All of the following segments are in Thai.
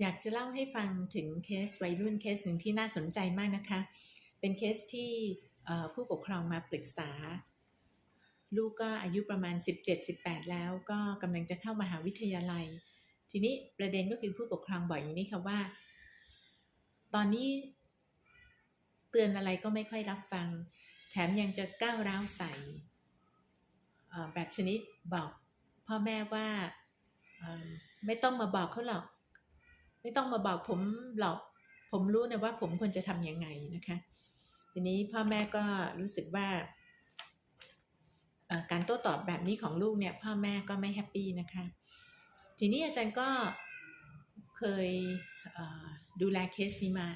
อยากจะเล่าให้ฟังถึงเคสวัยรุ่นเคสหนึ่งที่น่าสนใจมากนะคะ เป็นเคสที่ผู้ปกครองมาปรึกษา ลูกก็อายุประมาณ 17-18 แล้วก็กำลังจะเข้ามาหาวิทยาลัย ทีนี้ประเด็นก็คือผู้ปกครองบอกอย่างนี้ค่ะว่า ตอนนี้เตือนอะไรก็ไม่ค่อยรับฟัง แถมยังจะก้าวร้าวใส่แบบชนิดบอกพ่อแม่ว่าไม่ต้องมาบอกเขาหรอก ไม่ต้องมาบอกผมหรอก ผมรู้นะว่าผมควรจะทำยังไงนะคะ ทีนี้พ่อแม่ก็รู้สึกว่า การโต้ตอบแบบนี้ของลูกเนี่ย พ่อแม่ก็ไม่แฮปปี้นะคะ ทีนี้อาจารย์ก็เคยดูแลเคสนี้มา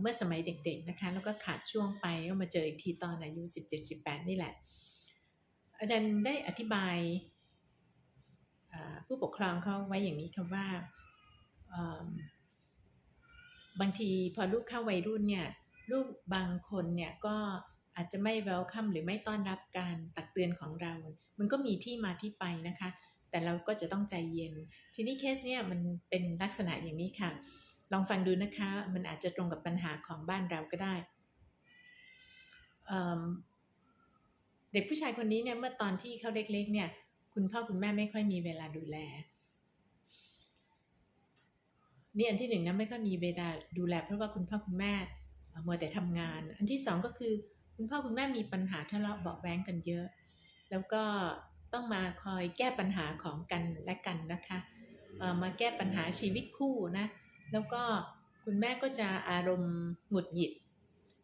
เมื่อสมัยเด็กๆนะคะ แล้วก็ขาดช่วงไปก็มาเจออีกทีตอนอายุ 17-18 นี่แหละ อาจารย์ได้อธิบายผู้ปกครองเขาไว้อย่างนี้ค่ะว่า บางทีพอลูกเข้าวัยรุ่นเนี่ยลูกบางคนเนี่ยก็อาจจะไม่เวลคัมหรือไม่ต้อนรับการตักเตือนของเรา มันก็มีที่มาที่ไปนะคะ แต่เราก็จะต้องใจเย็น ทีนี้เคสเนี่ยมันเป็นลักษณะอย่างนี้ค่ะ ลองฟังดูนะคะ มันอาจจะตรงกับปัญหาของบ้านเราก็ได้ เด็กผู้ชายคนนี้เนี่ยเมื่อตอนที่เขาเล็กๆเนี่ย คุณพ่อคุณแม่ไม่ค่อยมีเวลาดูแล นี่อันที่หนึ่งนะไม่ค่อยมีเวลาดูแลเพราะว่าคุณพ่อคุณแม่มัวแต่ทำงาน อันที่สองก็คือคุณพ่อคุณแม่มีปัญหาทะเลาะเบาแวงกันเยอะ แล้วก็ต้องมาคอยแก้ปัญหาของกันและกันนะคะมาแก้ปัญหาชีวิตคู่นะแล้วก็คุณแม่ก็จะอารมณ์หงุดหงิด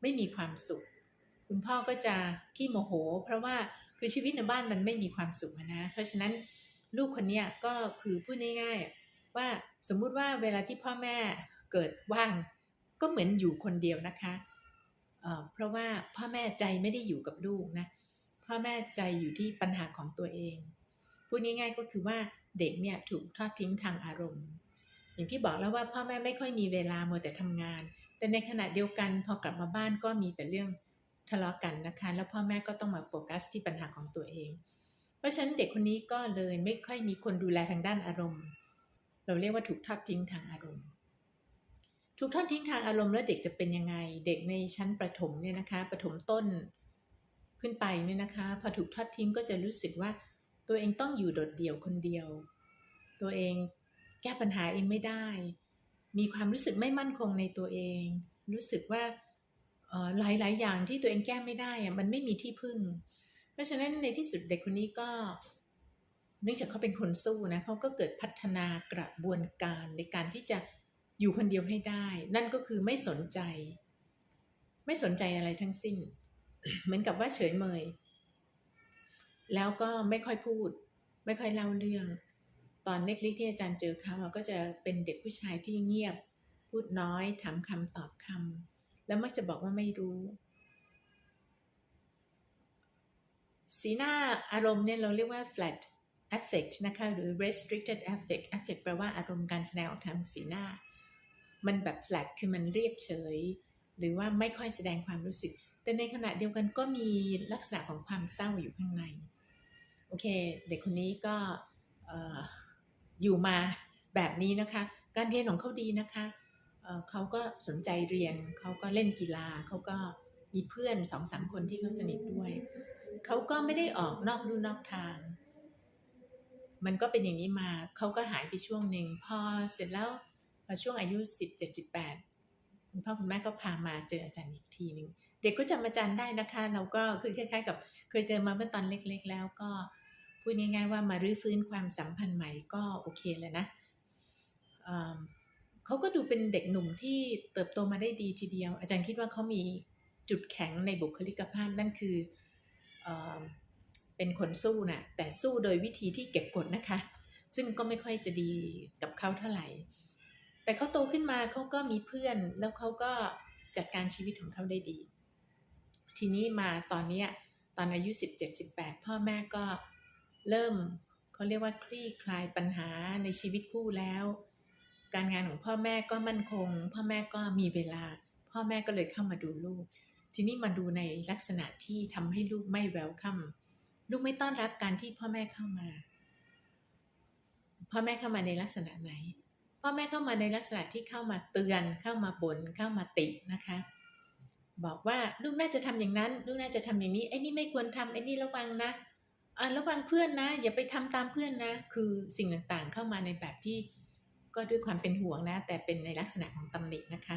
ไม่มีความสุข คุณพ่อก็จะขี้โมโห เพราะว่าคือชีวิตในบ้านมันไม่มีความสุขนะ เพราะฉะนั้นลูกคนนี้ก็คือพูดง่ายๆ ว่าสมมุติว่าเวลาที่พ่อแม่เกิดว่างก็เหมือนอยู่คนเดียวนะคะเพราะว่าพ่อแม่ใจไม่ได้อยู่กับลูกนะพ่อแม่ใจอยู่ที่ปัญหาของตัวเองพูดง่ายๆก็คือว่าเด็กเนี่ยถูกทอดทิ้งทางอารมณ์ อย่างที่บอกแล้วว่าพ่อแม่ไม่ค่อยมีเวลามัวแต่ทำงาน แต่ในขณะเดียวกันพอกลับมาบ้านก็มีแต่เรื่องทะเลาะกันนะคะ แล้วพ่อแม่ก็ต้องมาโฟกัสที่ปัญหาของตัวเอง เพราะฉะนั้นเด็กคนนี้ก็เลยไม่ค่อยมีคนดูแลทางด้านอารมณ์ เราเรียกว่าถูกทอดทิ้งทางอารมณ์ ถูกทอดทิ้งทางอารมณ์แล้วเด็กจะเป็นยังไง เด็กในชั้นประถมเนี่ยนะคะประถมต้นขึ้นไปเนี่ยนะคะ พอถูกทอดทิ้งก็จะรู้สึกว่าตัวเองต้องอยู่โดดเดี่ยวคนเดียว ตัวเองแก้ปัญหาเองไม่ได้ มีความรู้สึกไม่มั่นคงในตัวเอง รู้สึกว่าหลายๆอย่างที่ตัวเองแก้ไม่ได้อะมันไม่มีที่พึ่ง เพราะฉะนั้นในที่สุดเด็กคนนี้ก็ เนื่องจากเขาเป็นคนสู้นะเขาก็เกิดพัฒนากระบวนการในการที่จะอยู่คนเดียวให้ได้ นั่นก็คือไม่สนใจ ไม่สนใจอะไรทั้งสิ้น เหมือนกับว่าเฉยเมย แล้วก็ไม่ค่อยพูด ไม่ค่อยเล่าเรื่อง ตอนเล็กๆที่อาจารย์เจอเขาก็จะเป็นเด็กผู้ชายที่เงียบ พูดน้อยถามคำตอบคำแล้วมักจะบอกว่าไม่รู้ สีหน้าอารมณ์เนี่ยเราเรียกว่า flat affect นะคะหรือ restricted affect affect แปลว่าอารมณ์การแสดงออกทางสีหน้า มันแบบ flat คือมันเรียบเฉย หรือว่าไม่ค่อยแสดงความรู้สึก แต่ในขณะเดียวกันก็มีลักษณะของความเศร้าอยู่ข้างใน โอเค เด็กคนนี้ก็อยู่มาแบบนี้นะคะ การเรียนของเขาดีนะคะเขาก็สนใจเรียน เขาก็เล่นกีฬา เขาก็มีเพื่อนสองสามคนที่เขาสนิทด้วย เขาก็ไม่ได้ออกนอกลู่นอกทาง มันก็เป็นอย่างนี้มาเขาก็หายไปช่วงหนึ่งพอเสร็จแล้วพอช่วงอายุสิบเจ็ดสิบแปดคุณพ่อคุณแม่ก็พามาเจออาจารย์อีกทีหนึ่งเด็กก็จำอาจารย์ได้นะคะ เราก็คือคล้ายๆ กับเคยเจอมาเมื่อตอนเล็ก ๆ แล้วก็พูดง่ายๆว่ามารื้อฟื้นความสัมพันธ์ใหม่ก็โอเคเลยนะเขาก็ดูเป็นเด็กหนุ่มที่เติบโตมาได้ดีทีเดียว อาจารย์คิดว่าเขามีจุดแข็งในบุคลิกภาพนั่นคืออ เป็นคนสู้นะ่ะแต่สู้โดยวิธีที่เก็บกดนะคะ ซึ่งก็ไม่ค่อยจะดีกับเขาเท่าไหร่ แต่เขาโตขึ้นมาเขาก็มีเพื่อนแล้วเขาก็จัดการชีวิตของเขาได้ดี ทีนี้มาตอนนี้ตอนอายุ 17-18 พ่อแม่ก็เริ่มเขาเรียกว่าคลี่คลายปัญหาในชีวิตคู่แล้ว การงานของพ่อแม่ก็มั่นคง พ่อแม่ก็มีเวลา พ่อแม่ก็เลยเข้ามาดูลูก ทีนี้มาดูในลักษณะที่ทำให้ลูกไม่แววคัม ลูกไม่ต้อนรับการที่พ่อแม่เข้ามา พ่อแม่เข้ามาในลักษณะไหน พ่อแม่เข้ามาในลักษณะที่เข้ามาเตือน เข้ามาบน่น เข้ามาตินะคะ บอกว่าลูกน่าจะทำอย่างนั้น ลูกน่าจะทำอย่างนี้ ไอ้นี่ไม่ควรทำไอ้นี่ระวังนะอ่าระวังเพื่อนนะ อย่าไปทำตามเพื่อนนะ คือสิ่งต่างๆ เข้ามาในแบบที่ก็ด้วยความเป็นห่วงนะ แต่เป็นในลักษณะของตำหนินะคะ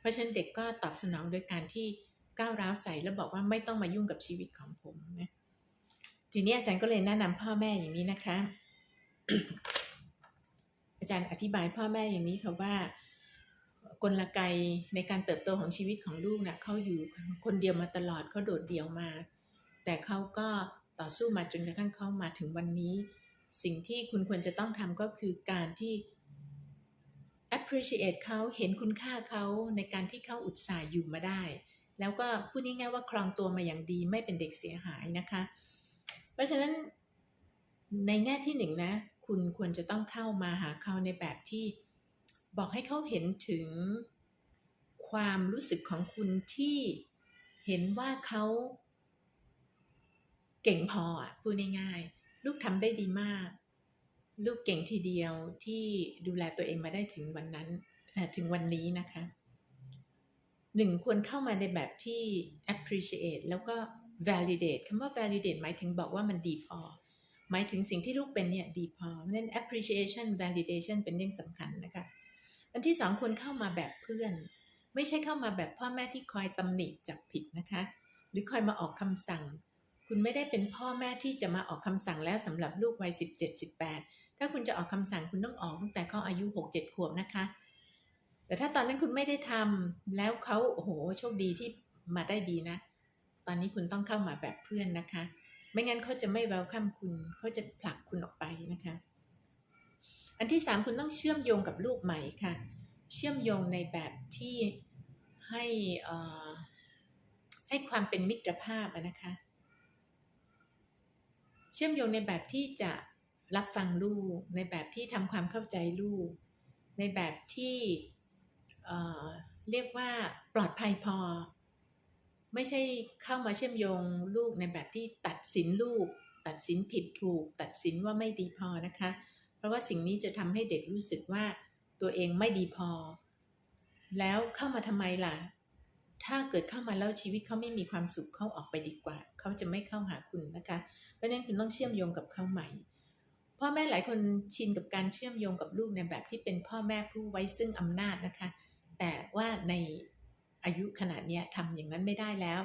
เพราะฉะนั้นเด็กก็ตอบสนองโดยการที่ก้าวร้าวใส่แล้วบอกว่าไม่ต้องมายุ่งกับชีวิตของผมนะ ทีนี้อาจารย์ก็เลยแนะนำพ่อแม่อย่างนี้นะคะ อาจารย์อธิบายพ่อแม่อย่างนี้ค่ะว่ากลไกในการเติบโตของชีวิตของลูกนะ่ะเขาอยู่คนเดียวมาตลอดเขาโดดเดี่ยวมา แต่เขาก็ต่อสู้มาจนกระทั่งเขามาถึงวันนี้ สิ่งที่คุณควรจะต้องทำก็คือการที่ appreciate เขาเห็นคุณค่าเขาในการที่เขาอุตส่าห์อยู่มาได้ แล้วก็พูดง่ายๆว่าครองตัวมาอย่างดีไม่เป็นเด็กเสียหายนะคะ ราะฉะนั้นในแง่ที่หนึ่งนะ คุณควรจะต้องเข้ามาหาเขาในแบบที่บอกให้เขาเห็นถึงความรู้สึกของคุณที่เห็นว่าเขาเก่งพออะพูดง่ายๆลูกทำได้ดีมาก ลูกเก่งทีเดียวที่ดูแลตัวเองมาได้ถึงวันนั้นถึงวันนี้นะคะหนึ่งควรเข้ามาในแบบที่ appreciate แล้วก็ validate คำว่า validate หมายถึงบอกว่ามันดีพอ หมายถึงสิ่งที่ลูกเป็นเนี่ยดีพอเพราะนั้น appreciation validation เป็นเรื่องสำคัญนะคะอันที่สองควรเข้ามาแบบเพื่อน ไม่ใช่เข้ามาแบบพ่อแม่ที่คอยตำหนิจับผิดนะคะ หรือคอยมาออกคำสั่ง คุณไม่ได้เป็นพ่อแม่ที่จะมาออกคำสั่งแล้วสำหรับลูกวัยสิบเจ็ดสิบแปดถ้าคุณจะออกคำสั่งคุณต้องออกตั้งแต่เขาอายุหกเจ็ดขวบนะคะ แต่ถ้าตอนนั้นคุณไม่ได้ทำแล้วเขาโอ้โหโชคดีที่มาได้ดีนะ อนนี้คุณต้องเข้ามาแบบเพื่อนนะคะ ไม่งั้นเขาจะไม่เวลคัมคุณเขาจะผลักคุณออกไปนะคะ อันที่สามคุณต้องเชื่อมโยงกับลูกใหม่ค่ะ เชื่อมโยงในแบบที่ให้ให้ความเป็นมิตรภาพนะคะ เชื่อมโยงในแบบที่จะรับฟังลูก ในแบบที่ทำความเข้าใจลูก ในแบบที่เเรียกว่าปลอดภัยพอ ไม่ใช่เข้ามาเชื่อมโยงลูกในแบบที่ตัดสินลูก ตัดสินผิดถูก ตัดสินว่าไม่ดีพอนะคะ เพราะว่าสิ่งนี้จะทำให้เด็กรู้สึกว่าตัวเองไม่ดีพอ แล้วเข้ามาทำไมล่ะ ถ้าเกิดเข้ามาแล้วชีวิตเขาไม่มีความสุขเขาออกไปดีกว่า เขาจะไม่เข้าหาคุณนะคะ เพราะนั้นคุณต้องเชื่อมโยงกับเขาใหม่พ่อแม่หลายคนชินกับการเชื่อมโยงกับลูกในแบบที่เป็นพ่อแม่ผู้ไว้ซึ่งอำนาจนะคะ แต่ว่าใน อายุขนาดนี้ทำอย่างนั้นไม่ได้แล้ว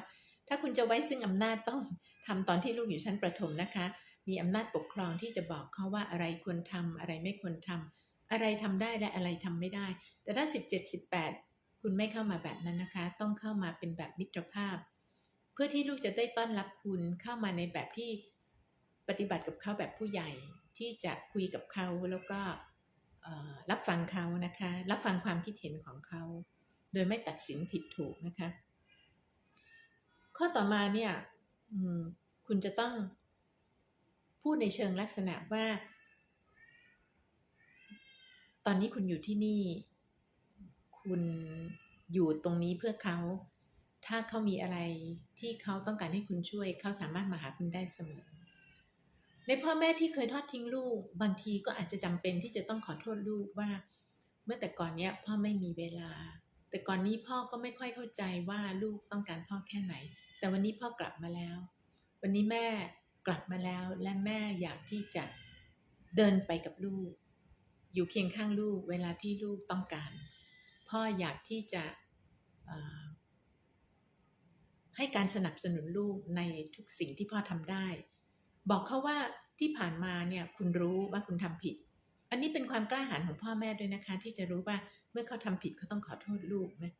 ถ้าคุณจะไว้ซึ่งอำนาจต้องทำตอนที่ลูกอยู่ชั้นประถมนะคะ มีอำนาจปกครองที่จะบอกเขาว่าอะไรควรทำอะไรไม่ควรทำอะไรทำได้และอะไรทำไม่ได้ แต่ถ้า 17 18 คุณไม่เข้ามาแบบนั้นนะคะ ต้องเข้ามาเป็นแบบมิตรภาพ เพื่อที่ลูกจะได้ต้อนรับคุณเข้ามาในแบบที่ปฏิบัติกับเขาแบบผู้ใหญ่ที่จะคุยกับเขาแล้วก็รับฟังเขานะคะ รับฟังความคิดเห็นของเขา โดยไม่ตัดสินผิดถูกนะคะ ข้อต่อมาเนี่ยคุณจะต้องพูดในเชิงลักษณะว่า ตอนนี้คุณอยู่ที่นี่ คุณอยู่ตรงนี้เพื่อเขา ถ้าเขามีอะไรที่เขาต้องการให้คุณช่วย เขาสามารถมาหาคุณได้เสมอ ในพ่อแม่ที่เคยทอดทิ้งลูก บางทีก็อาจจะจำเป็นที่จะต้องขอโทษลูกว่า เมื่อแต่ก่อนเนี้ยพ่อไม่มีเวลา แต่ก่อนนี้พ่อก็ไม่ค่อยเข้าใจว่าลูกต้องการพ่อแค่ไหน แต่วันนี้พ่อกลับมาแล้ว วันนี้แม่กลับมาแล้วและแม่อยากที่จะเดินไปกับลูก อยู่เคียงข้างลูกเวลาที่ลูกต้องการ พ่ออยากที่จะให้การสนับสนุนลูกในทุกสิ่งที่พ่อทำได้ บอกเขาว่าที่ผ่านมาเนี่ยคุณรู้ว่าคุณทำผิด อันนี้เป็นความกล้าหาญของพ่อแม่ด้วยนะคะ ที่จะรู้ว่าเมื่อเขาทำผิดเขาต้องขอโทษลูกนะ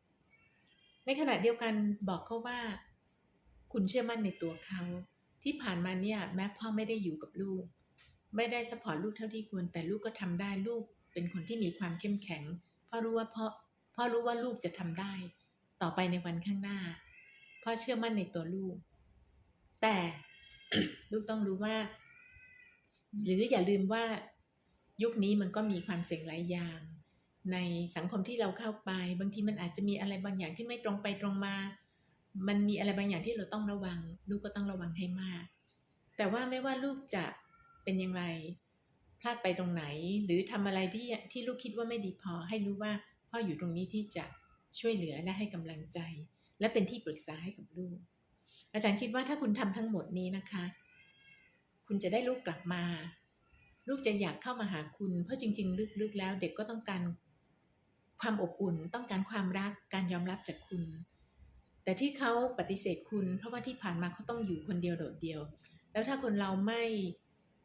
ในขณะเดียวกันบอกเขาว่า คุณเชื่อมั่นในตัวเขา ที่ผ่านมาเนี่ยแม้พ่อไม่ได้อยู่กับลูก ไม่ได้สปอร์ตลูกเท่าที่ควรแต่ลูกก็ทำได้ลูก เป็นคนที่มีความเข้มแข็งพ่อรู้ว่าพ่อพ่อรู้ว่าลูกจะทำได้ ต่อไปในวันข้างหน้าพ่อเชื่อมั่นในตัวลูก แต่ลูกต้องรู้ว่า หรืออย่าลืมว่า ยุคนี้มันก็มีความเสี่ยงหลายอย่าง ในสังคมที่เราเข้าไป บางทีมันอาจจะมีอะไรบางอย่างที่ไม่ตรงไปตรงมา มันมีอะไรบางอย่างที่เราต้องระวัง ลูกก็ต้องระวังให้มาก แต่ว่าไม่ว่าลูกจะเป็นอย่างไร พลาดไปตรงไหน หรือทำอะไรที่ที่ลูกคิดว่าไม่ดีพอ ให้รู้ว่าพ่ออยู่ตรงนี้ที่จะช่วยเหลือและให้กำลังใจ และเป็นที่ปรึกษาให้กับลูก อาจารย์คิดว่าถ้าคุณทำทั้งหมดนี้นะคะ คุณจะได้ลูกกลับมา ลูกจะอยากเข้ามาหาคุณ เพราะจริง ๆ ลึกๆแล้ว เด็กก็ต้องการความอบอุ่น ต้องการความรักการยอมรับจากคุณ แต่ที่เขาปฏิเสธคุณ เพราะว่าที่ผ่านมาเขาต้องอยู่คนเดียวโดดเดียว แล้วถ้าคนเราไม่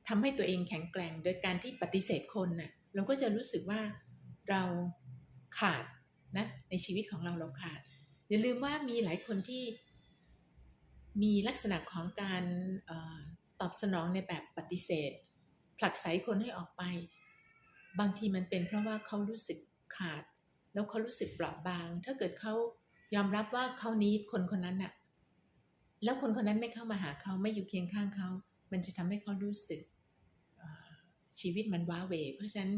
ทำให้ตัวเองแข็งแกร่ง โดยการที่ปฏิเสธคนน่ะเราก็จะรู้สึกว่าเราขาดนะในชีวิตของเราเราขาด อย่าลืมว่ามีหลายคนที่มีลักษณะของการออตอบสนองในแบบปฏิเสธ ผลักไสคนให้ออกไป บางทีมันเป็นเพราะว่าเขารู้สึกขาด แล้วเขารู้สึกเปราะบาง ถ้าเกิดเขายอมรับว่าเขานี้คนคนนั้นน่ะแล้วคนคนนั้นไม่เข้ามาหาเขาไม่อยู่เคียงข้างเขา มันจะทำให้เขารู้สึกชีวิตมันว้าเว เพราะฉะนั้น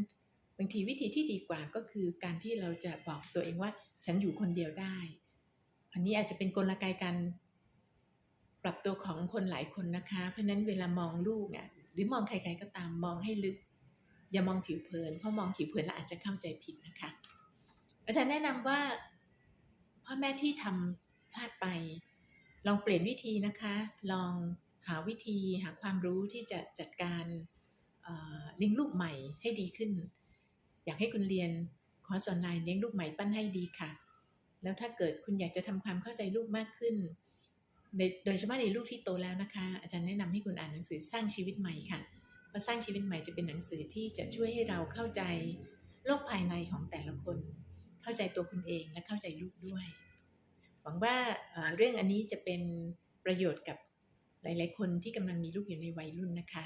บางทีวิธีที่ดีกว่าก็คือการที่เราจะบอกตัวเองว่าฉันอยู่คนเดียวได้ อันนี้อาจจะเป็นกลไกการปรับตัวของคนหลายคนนะคะ เพราะนั้นเวลามองลูกอะ หรือมองใครๆก็ตามมองให้ลึก อย่ามองผิวเผิน เพราะมองผิวเผินแล้วอาจจะเข้าใจผิดนะคะอาจารย์แนะนำว่าพ่อแม่ที่ทำพลาดไป ลองเปลี่ยนวิธีนะคะ ลองหาวิธีหาความรู้ที่จะจัดการเลี้ยงลูกใหม่ให้ดีขึ้น อยากให้คุณเรียนคอร์สออนไลน์เลี้ยงลูกใหม่ปั้นให้ดีค่ะ แล้วถ้าเกิดคุณอยากจะทำความเข้าใจลูกมากขึ้น โดยเฉพาะในลูกที่โตแล้วนะคะ อาจารย์แนะนำให้คุณอ่านหนังสือสร้างชีวิตใหม่ค่ะเพราะสร้างชีวิตใหม่จะเป็นหนังสือที่จะช่วยให้เราเข้าใจโลกภายในของแต่ละคน เข้าใจตัวคุณเองและเข้าใจลูกด้วย หวังว่าเรื่องอันนี้จะเป็นประโยชน์กับหลาย ๆ คนที่กำลังมีลูกอยู่ในวัยรุ่นนะคะ